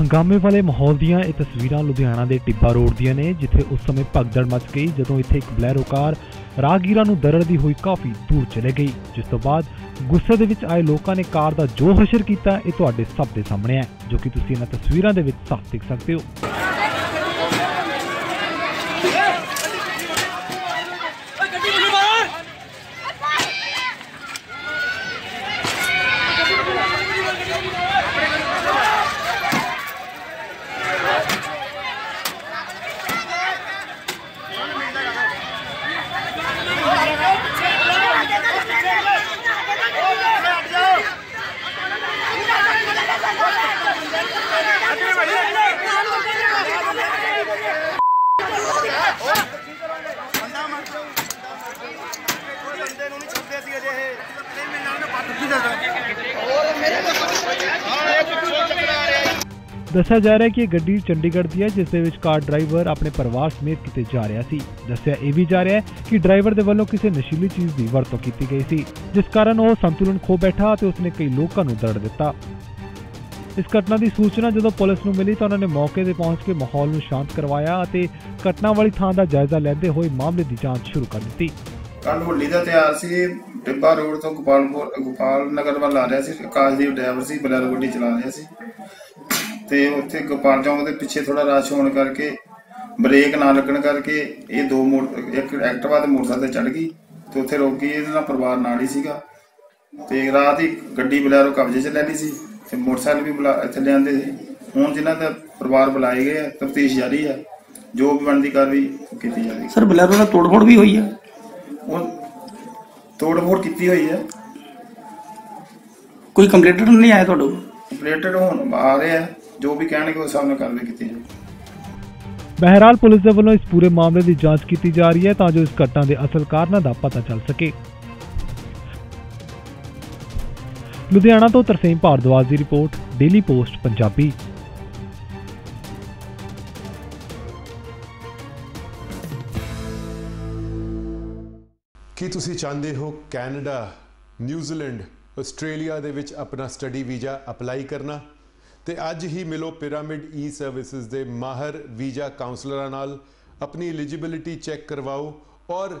ਹੰਗਾਮੇ ਵਾਲੇ ਮਾਹੌਲ ਦੀਆਂ ਇਹ ਤਸਵੀਰਾਂ ਲੁਧਿਆਣਾ ਦੇ ਟਿੱਬਾ ਰੋਡ ਦੀਆਂ ਨੇ, ਜਿੱਥੇ ਉਸ ਸਮੇਂ ਭਗਦੜ ਮਚ ਗਈ, ਜਦੋਂ ਇੱਥੇ ਇੱਕ ਬਲੈਰੋ ਕਾਰ ਰਾਹਗੀਰਾਂ ਨੂੰ ਦਰੜਦੀ ਹੋਈ ਕਾਫੀ ਦੂਰ ਚਲੇ ਗਈ, ਜਿਸ ਤੋਂ ਬਾਅਦ ਗੁੱਸੇ ਦੇ ਵਿੱਚ ਆਏ ਲੋਕਾਂ ਨੇ ਕਾਰ ਦਾ ਜੋ ਹਸ਼ਰ ਕੀਤਾ, ਇਹ ਤੁਹਾਡੇ ਸਭ ਦੇ ਸਾਹਮਣੇ ਹੈ, ਜੋ ਕਿ ਤੁਸੀਂ ਇਹਨਾਂ ਤਸਵੀਰਾਂ ਦੇ ਵਿੱਚ ਸਾਫ਼ ਦੇਖ ਸਕਦੇ ਹੋ। ਬੰਦੇ ਨੂੰ ਨਹੀਂ ਛੱਡਦੇ ਸੀ ਅਜੇ ਇਹ ਨਹੀਂ ਮਿਲਣਾ ਨੇ ਪੱਟ ਕੀ ਦੱਸਦਾ ਹੋਰ ਮੇਰੇ ਹਾਂ ਇਹ ਪਿੱਛੋਂ ਚੱਕਰਾ ਰਿਹਾ ਦੱਸਿਆ ਜਾ ਰਿਹਾ ਕਿ ਇਹ ਗੱਡੀ ਚੰਡੀਗੜ੍ਹ ਦੀ ਹੈ, ਜਿਸ ਦੇ ਵਿੱਚ ਕਾਰ ਡਰਾਈਵਰ ਆਪਣੇ ਪਰਿਵਾਰ ਸਮੇਤ ਕਿਤੇ ਜਾ ਰਿਹਾ ਸੀ। ਦੱਸਿਆ ਇਹ ਵੀ ਜਾ ਰਿਹਾ ਹੈ ਕਿ ਡਰਾਈਵਰ ਦੇ ਵੱਲੋਂ ਕਿਸੇ ਨਸ਼ੀਲੀ ਚੀਜ਼ ਦੀ ਵਰਤੋਂ ਕੀਤੀ ਗਈ ਸੀ, ਜਿਸ ਕਾਰਨ ਉਹ ਸੰਤੁਲਨ ਖੋ ਬੈਠਾ ਅਤੇ ਉਸਨੇ ਕਈ ਲੋਕਾਂ ਨੂੰ ਦਰੜ ਦਿੱਤਾ। ਇਸ ਘਟਨਾ ਦੀ ਸੂਚਨਾ ਜਦੋਂ ਪੁਲਿਸ ਨੂੰ ਮਿਲੀ ਤਾਂ ਉਹਨਾਂ ਨੇ ਮੌਕੇ ਤੇ ਪਹੁੰਚ ਕੇ ਮਾਹੌਲ ਨੂੰ ਸ਼ਾਂਤ ਕਰਵਾਇਆ ਅਤੇ ਘਟਨਾ ਵਾਲੀ ਥਾਂ ਦਾ ਜਾਇਜ਼ਾ ਲੈਂਦੇ ਹੋਏ ਮਾਮਲੇ ਦੀ ਜਾਂਚ ਸ਼ੁਰੂ ਕਰ ਦਿੱਤੀ। ਕੱਲ ਹੋਲੀ ਦਾ ਤਿਉਹਾਰ ਸੀ। ਟਿੱਬਾ ਰੋਡ ਤੋਂ ਗੋਪਾਲਪੁਰ ਗੋਪਾਲ ਨਗਰ ਵੱਲ ਆ ਰਿਹਾ ਸੀ। ਆਕਾਸ਼ਦੀਪ ਡਰਾਈਵਰ ਸੀ, ਬਲੈਰੋ ਗੱਡੀ ਚਲਾ ਰਿਹਾ ਸੀ। ਤੇ ਉੱਥੇ ਗੋਪਾਲ ਚੌਂਕ ਦੇ ਪਿੱਛੇ ਥੋੜਾ ਰਸ਼ ਹੋਣ ਕਰਕੇ ਬ੍ਰੇਕ ਨਾ ਲੱਗਣ ਕਰਕੇ ਇਹ ਦੋ ਮੋੜ ਇੱਕ ਐਕਟਿਵਾ ਤੇ ਮੋਟਰਸਾਈਕਲ ਤੇ ਚੜ ਗਈ ਤੇ ਉੱਥੇ ਰੁਕ ਗਈ ਪਰਿਵਾਰ ਨਾਲ ਹੀ ਸੀਗਾ। ਤੇ ਰਾਤ ਹੀ ਗੱਡੀ ਬਲੈਰੋ ਕਬਜ਼ੇ 'ਚ ਲੈ ਲਈ ਸੀ। ਤੇ ਮੋਟਰਸਾਈਕਲ ਵੀ ਬੁਲਾ ਇੱਥੇ ਲਿਆਂਦੇ ਸੀ। ਹੁਣ ਜਿਨ੍ਹਾਂ ਦਾ ਪਰਿਵਾਰ ਬੁਲਾਏ ਗਏ ਆ ਤਫਤੀਸ਼ ਜਾਰੀ ਹੈ ਜੋ ਵੀ ਬਣਦੀ ਕਾਰਵਾਈ ਕੀਤੀ ਜਾਵੇਗੀ ਸਰ ਬਲੈਰੋ ਨਾਲ ਤੋੜਫੋੜ ਵੀ ਹੋਈ ਹੈ ਉਹ ਤੋੜ-ਫੋੜ ਕੀਤੀ ਹੋਈ ਹੈ ਕੋਈ ਕੰਪਲੇਂਟਰ ਨਹੀਂ ਆਇਆ ਤੁਹਾਡੇ ਕੋਲ? ਆਪਰੇਟਰ ਹੁਣ ਆ ਰਹੇ ਆ ਜੋ ਵੀ ਕਹਿਣਗੇ ਉਸ ਹਿਸਾਬ ਨਾਲ ਕਾਰਵਾਈ ਕੀਤੀ ਜਾਊਗੀ ਬਹਿਰਾਲ ਪੁਲਿਸ ਦੇ ਵੱਲੋਂ ਇਸ ਪੂਰੇ ਮਾਮਲੇ ਦੀ ਜਾਂਚ ਕੀਤੀ ਜਾ ਰਹੀ ਹੈ ਤਾਂ ਜੋ ਇਸ ਘਟਨਾ ਦੇ ਅਸਲ ਕਾਰਨਾਂ ਦਾ ਪਤਾ ਚੱਲ ਸਕੇ। ਲੁਧਿਆਣਾ ਤੋਂ ਤਰਸੇਮ ਭਾਰਦਵਾਜ ਦੀ ਰਿਪੋਰਟ ਡੇਲੀ ਪੋਸਟ ਪੰਜਾਬੀ। ਕੀ ਤੁਸੀਂ ਚਾਹੁੰਦੇ ਹੋ ਕੈਨੇਡਾ ਨਿਊਜ਼ੀਲੈਂਡ ਆਸਟ੍ਰੇਲੀਆ ਦੇ ਵਿੱਚ ਆਪਣਾ ਸਟੱਡੀ ਵੀਜ਼ਾ ਅਪਲਾਈ ਕਰਨਾ? ਤੇ ਅੱਜ ਹੀ ਮਿਲੋ ਪਿਰਾਮਿਡ ਈ ਸਰਵਿਸਿਜ਼ ਦੇ ਮਾਹਰ ਵੀਜ਼ਾ ਕਾਉਂਸਲਰਾਂ ਨਾਲ, ਆਪਣੀ ਐਲੀਜੀਬਿਲਿਟੀ ਚੈੱਕ ਕਰਵਾਓ ਔਰ